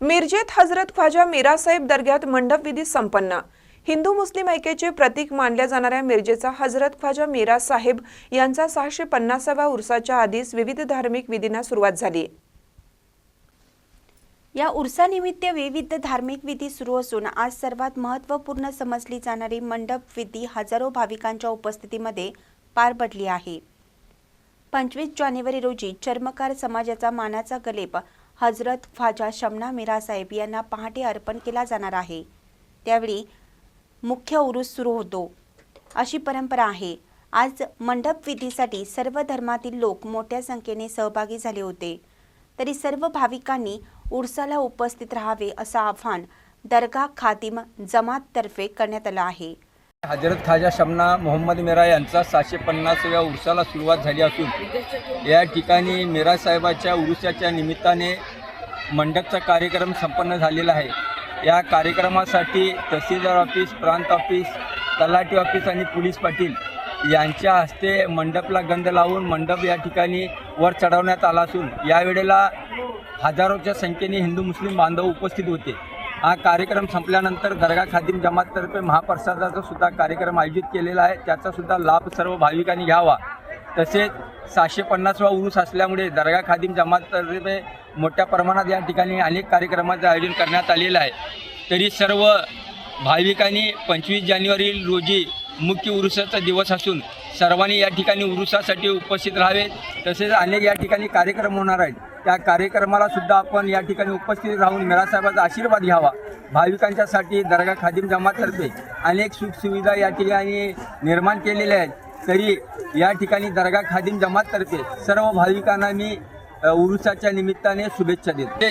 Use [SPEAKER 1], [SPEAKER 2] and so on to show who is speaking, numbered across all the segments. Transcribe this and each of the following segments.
[SPEAKER 1] मिरजेत हजरत ख्वाजा मीरासाहेब दर्ग्यात मंडप विधी संपन्न. हिंदू मुस्लिम ऐक्याचे प्रतीक मानल्या जाणाऱ्या मिरजेचा हजरत ख्वाजा मीरा साहेब यांचा सहाशे पन्नासाव्या उर्साच्या आधीच विविध धार्मिक विधींना सुरुवात झाली.
[SPEAKER 2] या उर्सानिमित्त विविध धार्मिक विधी सुरू असून आज सर्वात महत्त्वपूर्ण समजली जाणारी मंडप विधी हजारो भाविकांच्या उपस्थितीमध्ये पार पडली आहे. पंचवीस जानेवारी रोजी चर्मकार समाजाचा मानाचा गलेप हजरत ख्वाजा शमना मीरासाहेब यांना पहाटे अर्पण केला जाणार आहे. त्यावेळी मुख्य उरूस सुरू होतो. अशी परंपरा आहे. आज मंडप विधीसाठी सर्व धर्मातील लोक मोठ्या संख्येने सहभागी झाले होते. तरी सर्व भाविकांनी उर्साला उपस्थित राहावे असं आव्हान दर्गा खातिम जमाततर्फे करण्यात आलं आहे.
[SPEAKER 3] हजरत खाजा शमना मोहम्मद मिरा यांचा सहाशे पन्नासव्या उर्साला सुरुवात झाली असून या ठिकाणी मेरा साहेबाच्या उरुसाच्या निमित्ताने मंडपचा कार्यक्रम संपन्न झालेला आहे. या कार्यक्रमासाठी तहसीलदार ऑफिस प्रांत ऑफिस तलाठी ऑफिस आणि पोलीस पाटील यांच्या हस्ते मंडपला गंध लावून मंडप या ठिकाणी वर चढवण्यात आला असून यावेळेला हजारोच्या संख्येने हिंदू मुस्लिम बांधव उपस्थित होते. हा कार्यक्रम संपल्यानंतर दर्गा खादिम जमाततर्फे महाप्रसादाचा सुद्धा कार्यक्रम आयोजित केलेला आहे. त्याचा सुद्धा लाभ सर्व भाविकांनी घ्यावा. तसेच सहाशे पन्नासवा उरूस असल्यामुळे दर्गा खादिम जमाततर्फे मोठ्या प्रमाणात या ठिकाणी अनेक कार्यक्रमाचं आयोजन करण्यात आलेलं आहे. तरी सर्व भाविकांनी पंचवीस जानेवारी रोजी मुख्य उरुसाचा दिवस असून सर्वांनी या ठिकाणी उरुसासाठी उपस्थित राहावे. तसेच अनेक या ठिकाणी कार्यक्रम होणार आहेत. त्या कार्यक्रमाला सुद्धा आपण या ठिकाणी उपस्थित राहून मेळासाहेबांचा आशीर्वाद घ्यावा. भाविकांच्यासाठी दर्गा खादिम जमातर्फे अनेक सुखसुविधा या ठिकाणी निर्माण केलेल्या आहेत. तरी या ठिकाणी दर्गा खादिम जमातर्फे सर्व भाविकांना मी उरुसाच्या निमित्ताने शुभेच्छा देतो.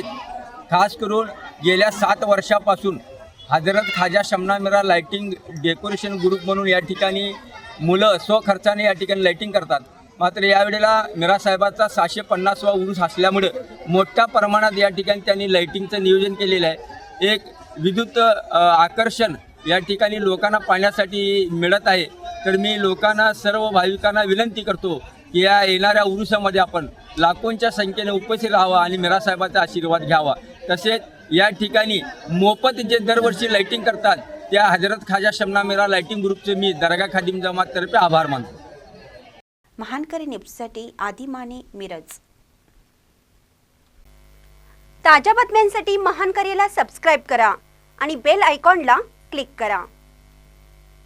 [SPEAKER 3] खास करून गेल्या सात वर्षापासून Hazrat Khaja Shamna Mira lighting decoration group म्हणून या ठिकाणी मुलं स्वखर्चाने या ठिकाणी लायटिंग करतात. मात्र यावेळेला मिरा साहेबाचा सहाशे पन्नासवा उरूस असल्यामुळं मोठ्या प्रमाणात या ठिकाणी त्यांनी लायटिंगचं नियोजन केलेलं आहे. एक विद्युत आकर्षण या ठिकाणी लोकांना पाहण्यासाठी मिळत आहे. तर मी लोकांना सर्व भाविकांना विनंती करतो की या येणाऱ्या उरुसामध्ये आपण लाखोंच्या संख्येने उपस्थित राहावा आणि मिरासाहेबाचा आशीर्वाद घ्यावा. तसेच या ठिकाणी मोफत जे दरवर्षी लाईटिंग करतात त्या हजरत खाजा शमना मेरा लाईटिंग ग्रुपचे मी दर्गा खादिम जमाततर्फे आभार मानतो.
[SPEAKER 2] महानकरी न्यूजसाठी आदी माने मिरज. ताज्या बातम्यांसाठी महानकरीला सबस्क्राईब करा आणि बेल आयकॉनला क्लिक करा.